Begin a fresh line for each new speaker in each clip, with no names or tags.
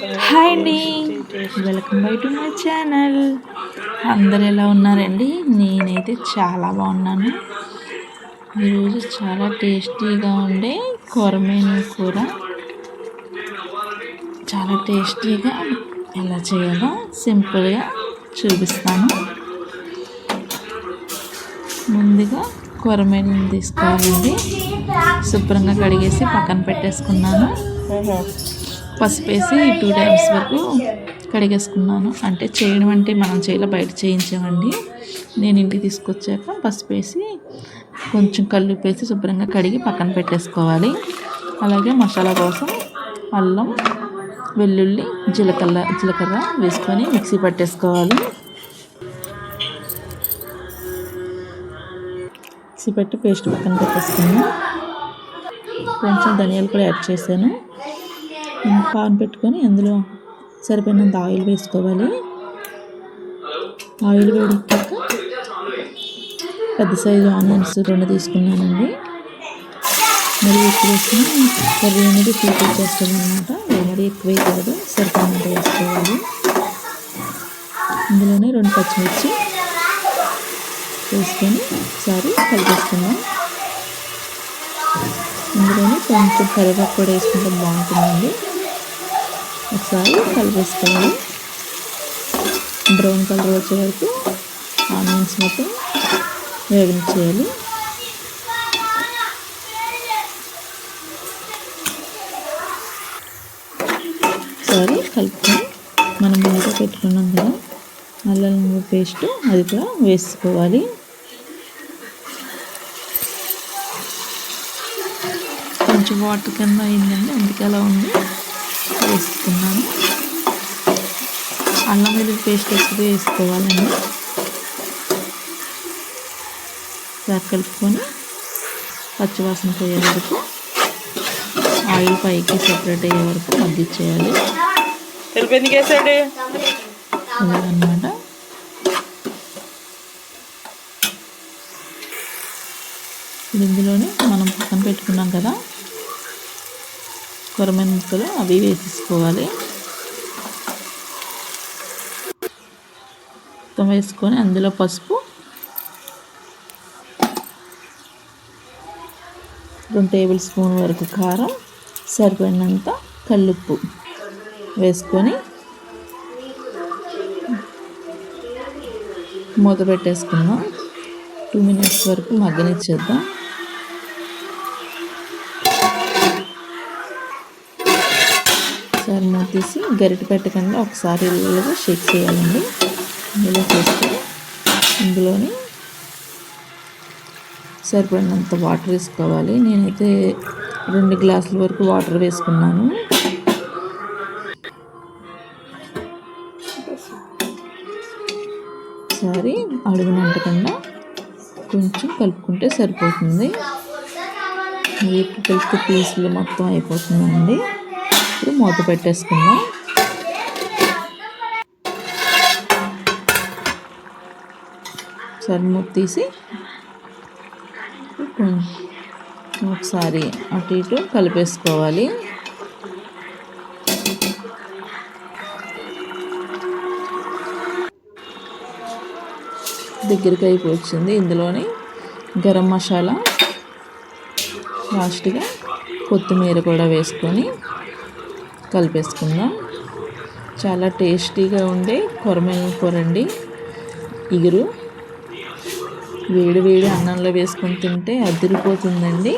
Hi అండి. Welcome by to my channel అందరు ఎలా ఉన్నారండి? నేనైతే చాలా బాగున్నాను. ఈరోజు చాలా టేస్టీగా ఉండే కొరమేను కూర. చాలా టేస్టీగా ఎలా చేయాలో సింపుల్గా చూపిస్తాను. ముందుగా కొరమేను తీసుకోవాలండి. శుభ్రంగా కడిగేసి పక్కన పెట్టేసుకున్నాను. పసుపు వేసి టూ టైమ్స్ వరకు కడిగేసుకున్నాను. అంటే చేయడం అంటే మనం చేయాలి? బయట చేయించామండి. నేను ఇంటికి తీసుకొచ్చాక పసుపు వేసి కొంచెం కళ్ళు వేసి శుభ్రంగా కడిగి పక్కన పెట్టేసుకోవాలి. అలాగే మసాలా కోసం అల్లం వెల్లుల్లి జీలకర్ర జీలకర్ర వేసుకొని మిక్సీ పట్టేసుకోవాలి. మిక్సీ పెట్టి పేస్ట్ పక్కన పెట్టేసుకున్నాను. కొంచెం ధనియాలు కూడా యాడ్ చేశాను. పాన్ పెట్టుకొని అందులో సరిపోయినంత ఆయిల్ వేసుకోవాలి. ఆయిల్ వేడెక్కాక పెద్ద సైజు ఆనియన్స్ రెండు తీసుకున్నానండి. మరి ఎక్కువ వేసిన కర్రీ అనేది ఫీట్ చేస్తాం అనమాట మరి ఎక్కువ కాదు సరిపోయినంత వేసుకోవాలి. ఇందులోనే రెండు పచ్చిమిర్చి వేసుకొని ఒకసారి కలిపేసుకుందాం. ఇందులోనే కొంచెం కరివేపాకు కూడా వేసుకుంటే బాగుంటుందండి. ఒకసారి కలిపిస్తాను బ్రౌన్ కలర్ వచ్చే వరకు ఆనియన్స్ మొత్తం వేగనిచ్చేయాలి ఒకసారి కలుపుకొని మనం బయట పెట్టుకున్నాం కదా అల్లం పేస్ట్ అది కూడా వేసుకోవాలి. కొంచెం వాటర్ కింద అయిందండి అందుకే అలా ఉంది. వేసుకున్నాను. అల్లం వెల్లుల్లి పేస్ట్ ఎక్కువ వేసుకోవాలండి. కలుపుకొని పచ్చివాసన పోయే వరకు ఆయిల్ పైకి సెపరేట్ అయ్యే వరకు మగ్గిచ్చేయాలి అనమాట ఇందులోనే మనం పక్కన పెట్టుకున్నాం కదా. కొరమైన ముక్కలు అవి వేసేసుకోవాలి. మొత్తం వేసుకొని అందులో పసుపు రెండు టేబుల్ స్పూన్ వరకు కారం సరిపోయినంత కల్లుప్పు వేసుకొని మూత పెట్టేసుకుందాం. టూ మినిట్స్ వరకు మగ్గనిచ్చేద్దాం. ఒకసారి మూత తీసి గరిటె పెట్టకుండా ఒకసారి ఇలాగా షేక్ చేయాలండి. ఇందులో చేస్తే ఇందులోని సరిపడినంత వాటర్ వేసుకోవాలి. నేనైతే రెండు గ్లాసుల వరకు వాటర్ వేసుకున్నాను. ఒకసారి అడుగునంటకుండా కొంచెం కలుపుకుంటే సరిపోతుంది. కలిపి పీసులు మొత్తం అయిపోతుందండి. ఇప్పుడు మూత పెట్టేసుకుందాం. ఒకసారి మూత తీసి ఒకసారి అటు ఇటు కలిపేసుకోవాలి. దగ్గరికి అయిపోయింది ఇందులోని గరం మసాలా లాస్ట్గా కొత్తిమీర కూడా వేసుకొని కలిపేసుకుందాం. చాలా టేస్టీగా ఉండే కొరమైన కూర అండి ఇగురు వేడి వేడి అన్నంలో వేసుకొని తింటే అదిరిపోతుందండి.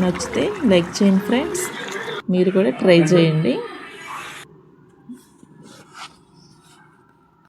నచ్చితే లైక్ చేయండి ఫ్రెండ్స్. మీరు కూడా ట్రై చేయండి.